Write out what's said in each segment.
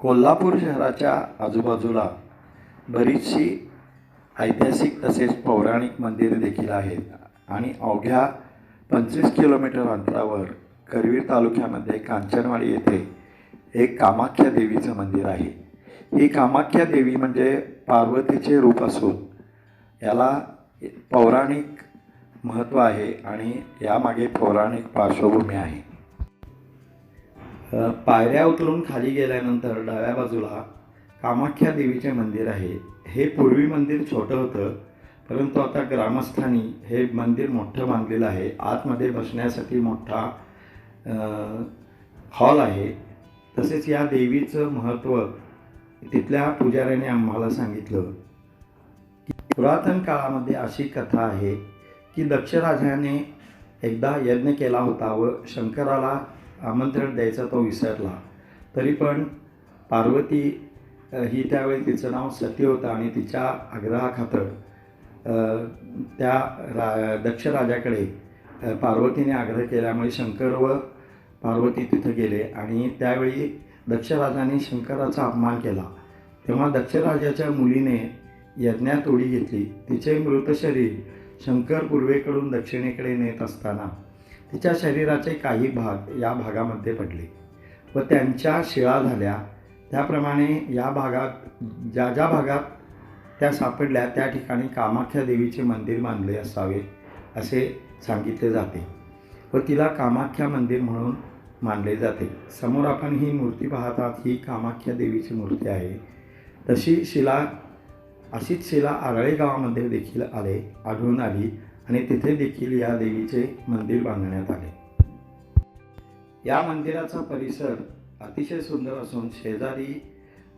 कोल्हापूर शहराच्या आजूबाजूला बरीचशी ऐतिहासिक तसेच पौराणिक मंदिरे देखील आहेत. आणि अवघ्या पंचवीस किलोमीटर अंतरावर करवीर तालुक्यामध्ये कांचनवाडी येथे एक कामाख्या देवीचं मंदिर आहे. ही कामाख्या देवी म्हणजे पार्वतीचे रूप असून याला पौराणिक महत्त्व आहे आणि यामागे पौराणिक पार्श्वभूमी आहे. पायऱ्या उतरून खाली गेल्यानंतर डाव्या बाजूला कामाख्या देवीचे मंदिर आहे. हे पूर्वी मंदिर छोटं होतं परंतु आता ग्रामस्थांनी हे मंदिर मोठं बांधलेलं आहे. आतमध्ये बसण्यासाठी मोठा हॉल आहे. तसेच या देवीचं महत्त्व तिथल्या पुजाऱ्याने आम्हाला सांगितलं. की पुरातन काळामध्ये अशी कथा आहे की दक्षराजाने एकदा यज्ञ केला होता व शंकराला आमंत्रण द्यायचा तो विसरला. तरी पण पार्वती ही त्यावेळी तिचं नाव सती होतं आणि तिच्या आग्रहाखातर त्या रा दक्ष राजाकडे पार्वतीने आग्रह केल्यामुळे शंकर व पार्वती तिथं गेले आणि त्यावेळी दक्षराजाने शंकराचा अपमान केला. तेव्हा दक्षराजाच्या मुलीने यज्ञात उडी घेतली. तिचे मृत शरीर शंकर पूर्वेकडून दक्षिणेकडे नेत असताना तिच्या शरीराचे काही भाग या भागामध्ये पडले व त्यांच्या शिळा झाल्या. त्याप्रमाणे या भागात ज्या ज्या भागात त्या सापडल्या त्या ठिकाणी कामाख्या देवीचे मंदिर बांधले असावे असे सांगितले जाते व तिला कामाख्या मंदिर म्हणून मानले जाते. समोर आपण ही मूर्ती पाहतात ही कामाख्या देवीची मूर्ती आहे. तशी शिला अशीच शिला आरळे गावामध्ये देखील आले आढळून आली. आणि तिथे देखील या देवीचे मंदिर बांधण्यात आले. या मंदिराचा परिसर अतिशय सुंदर असून शेजारी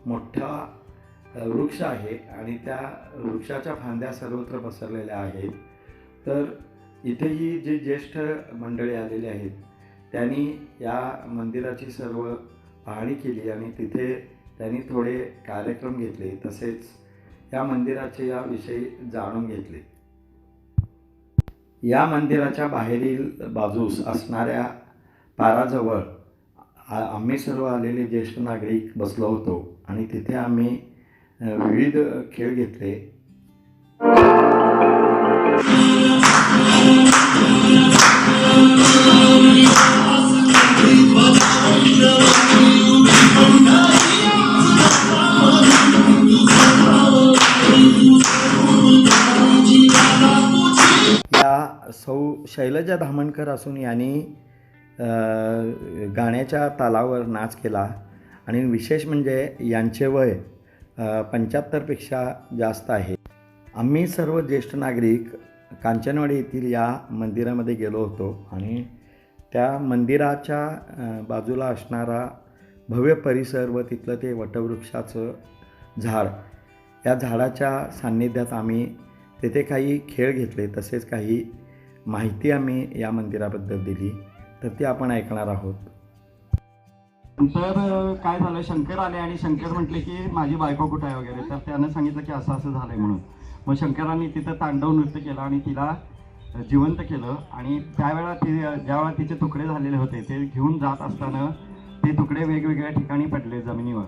मोठा वृक्ष आहे आणि त्या वृक्षाच्या फांद्या सर्वत्र पसरलेल्या आहेत. तर इथेही जे ज्येष्ठ मंडळी आलेले आहेत त्यांनी या मंदिराची सर्व पाहणी केली आणि तिथे त्यांनी थोडे कार्यक्रम घेतले तसेच या मंदिराचे याविषयी जाणून घेतले. या मंदिराच्या बाहेरील बाजूस असणाऱ्या पाराजवळ आ- आम्ही सर्व आलेले ज्येष्ठ नागरिक बसलो होतो आणि तिथे आम्ही विविध खेळ घेतले. शैलजा धामणकर असून यांनी गाण्याच्या तालावर नाच केला. आणि विशेष म्हणजे यांचे वय पंच्याहत्तरपेक्षा जास्त आहे. आम्ही सर्व ज्येष्ठ नागरिक कांचनवाडी येथील या मंदिरामध्ये गेलो होतो. आणि त्या मंदिराच्या बाजूला असणारा भव्य परिसर व तिथलं ते वटवृक्षाचं झाड या झाडाच्या सान्निध्यात आम्ही तेथे काही खेळ घेतले. तसेच काही माहिती आम्ही या मंदिराबद्दल दिली तर ती आपण ऐकणार आहोत. नंतर काय झालं? शंकर आले आणि शंकर म्हटले की माझी बायको कुठं आहे वगैरे? तर त्यानं सांगितलं की असं असं झालंय म्हणून. मग शंकरांनी तिथं तांडव नृत्य केलं आणि तिला जिवंत केलं आणि त्यावेळा ती ज्यावेळा तिचे तुकडे झालेले होते ते घेऊन जात असताना ते तुकडे वेगवेगळ्या ठिकाणी पडले जमिनीवर.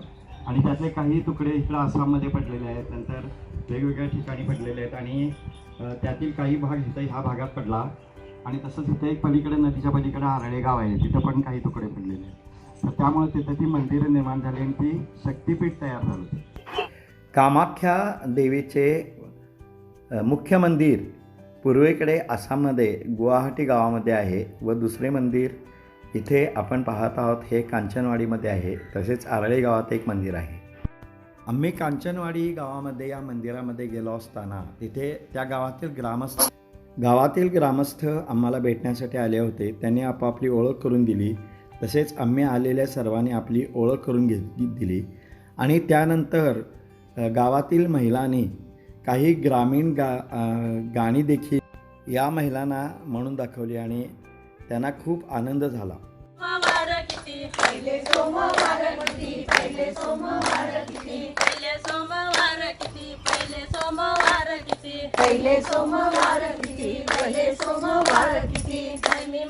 आणि त्यातले काही तुकडे इकडं आसाममध्ये पडलेले आहेत नंतर वेगवेगळ्या ठिकाणी पडलेले आहेत आणि त्यातील काही भाग इथं ह्या भागात पडला. आणि तसंच इथं एक पलीकडे नदीच्या पलीकडे आरळे गाव आहे. तिथं पण काही तुकडे पडलेले आहेत. तर त्यामुळे तिथं ती मंदिरं निर्माण झाली आणि ती शक्तीपीठ तयार झालं कामाख्या देवीचे मुख्य मंदिर पूर्वेकडे आसाममध्ये गुवाहाटी गावामध्ये आहे व दुसरे मंदिर इथे आपण पाहत आहोत हे कांचनवाडीमध्ये आहे. तसेच आरळे गावात एक मंदिर आहे. आम्ही कांचनवाडी गावामध्ये या मंदिरामध्ये गेलो असताना तिथे त्या गावातील ग्रामस्थ गावातील ग्रामस्थ आम्हाला भेटण्यासाठी आले होते. त्यांनी आपापली ओळख करून दिली. तसेच आम्ही आलेल्या सर्वांनी आपली ओळख करून घेत दिली. आणि त्यानंतर गावातील महिलांनी काही ग्रामीण गा गाणी देखील या महिलांना म्हणून दाखवली आणि त्यांना खूप आनंद झाला. पहिले सोमवार किती पहिले सोमवार किती मी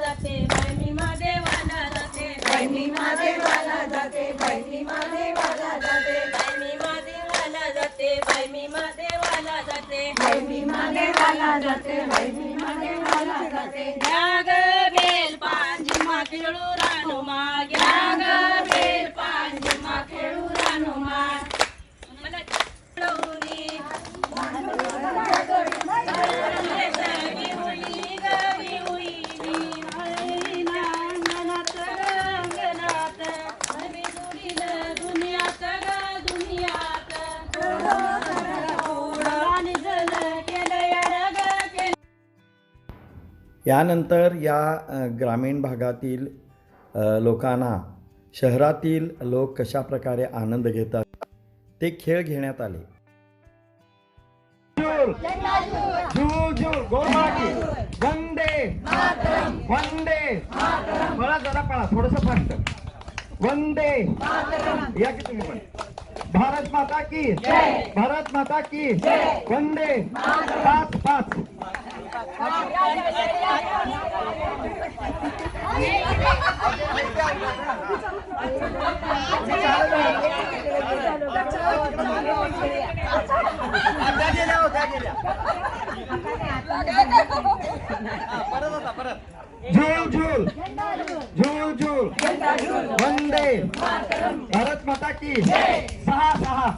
जाते मी मादेवाला जाते मी मादेवाला जाते मी मादेवाला जाते मी महादेवाला जाते मी महादेवाला जाते मी जाते मी बेल यानंतर या ग्रामीण भागातील लोकांना शहरातील लोक कशा प्रकारे आनंद घेतात ते खेळ घेण्यात आले. वंदे या की तुम्ही पण. भारत माता की भारत माता की वंदे पाच पाच. झूल झूल झूल झूल वंदे भारत माता की. सहा सहा.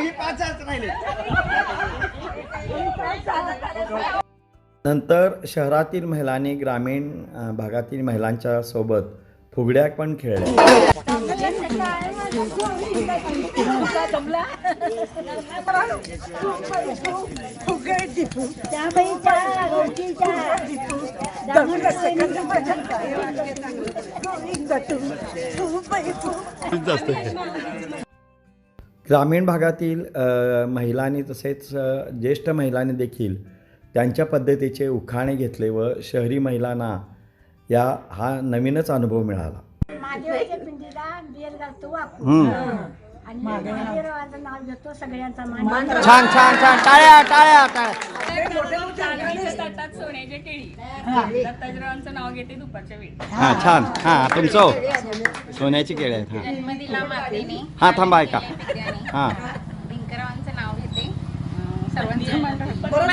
ही पाचच राहिले. नंतर शहरातील महिलांनी ग्रामीण भागातील महिलांच्या सोबत फुगड्या पण खेळल्या. रोटीच्या ग्रामीण भागातील महिलांनी तसेच ज्येष्ठ महिलांनी देखील त्यांच्या पद्धतीचे उखाणे घेतले व शहरी महिलांना या हा नवीनच अनुभव मिळाला. महादेवाच्या पिंडीला बेल घालतो आपण. आणि महादेवाचं नाव घेतो सगळ्यांचा मान. छान छान छान. टाळ्या टाळ्या टाळ्या. ताटात सोन्याची केळी. दत्ताजीरावांचं नाव घेते दुपारच्या वेळी. हा छान. हा तुमचं? सोन्याची केळी आहेत हा. मातेने. हा थांबा ऐका. हा. भिंकरावांचं नाव घेते. सर्वांचं